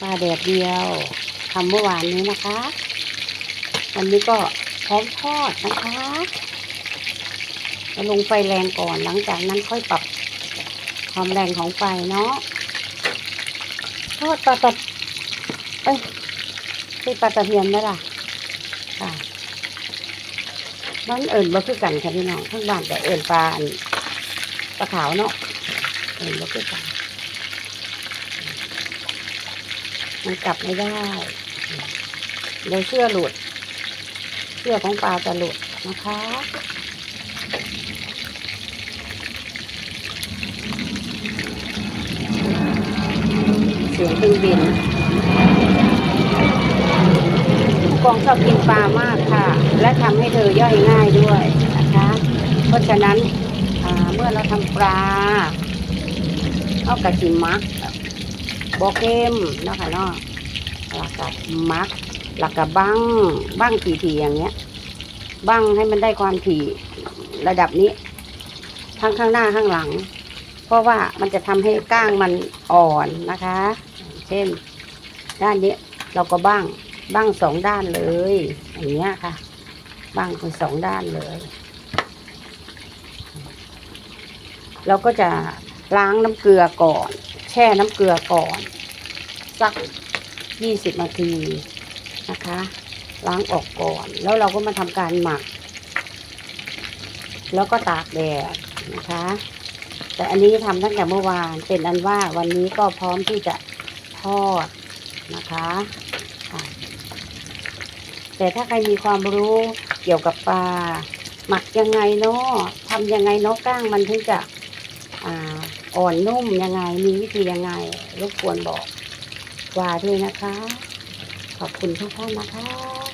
ปลาแดดเดียวทำเมื่อวานนี้นะคะ วันนี้ก็พร้อมทอดนะคะจะลงไฟแรงก่อนหลังจากนั้นค่อยปรับความแรงของไฟเนาะทอดปลาตะเอ้ยใช่ปลาตะเพียนไหมล่ะค่ะบ้านเอิญบ่คือกันค่ะพี่น้องทั้งบ้านแต่เอิญปลาอันปลาขาวเนาะเอิญบ่คือกัน มันกลับไม่ได้เดี๋ยวเสื้อหลุดเสื้อของปลาจะหลุดนะคะเสียงเครื่องบินกองชอบกินปลามากค่ะ และทำให้เธอย่อยง่ายด้วยนะคะ เพราะฉะนั้นเมื่อเราทำปลาเอากระชิมมัก บอเข้มเนาะค่ะเนาะหลักกับมักหลักกับบั้งบั้งถี่ๆอย่างเงี้ยบั้งให้มันได้ความถี่ระดับนี้ ทั้งข้างหน้าข้างหลัง เพราะว่ามันจะทำให้ก้างมันอ่อนนะคะ เช่น ด้านนี้เราก็บ้างบ้างสองด้านเลยอย่างเงี้ยค่ะบ้างเป็นสองด้านเลย เราก็จะล้างน้ำเกลือก่อน แช่น้ำเกลือก่อน สักยี่สิบนาทีนะคะ ล้างออกก่อน แล้วเราก็มาทำการหมัก แล้วก็ตากแดดนะคะ แต่อันนี้ทำตั้งแต่เมื่อวานเป็นอันว่าวันนี้ก็พร้อมที่จะทอดนะคะค่ะแต่ถ้าใครมีความรู้เกี่ยวกับปลาหมักยังไงเนาะทำยังไงเนาะก้างมันถึงจะอ่า อ่อนนุ่มยังไง มีวิธียังไงรบกวนบอกว่าด้วยนะคะ ขอบคุณทุกท่านนะคะ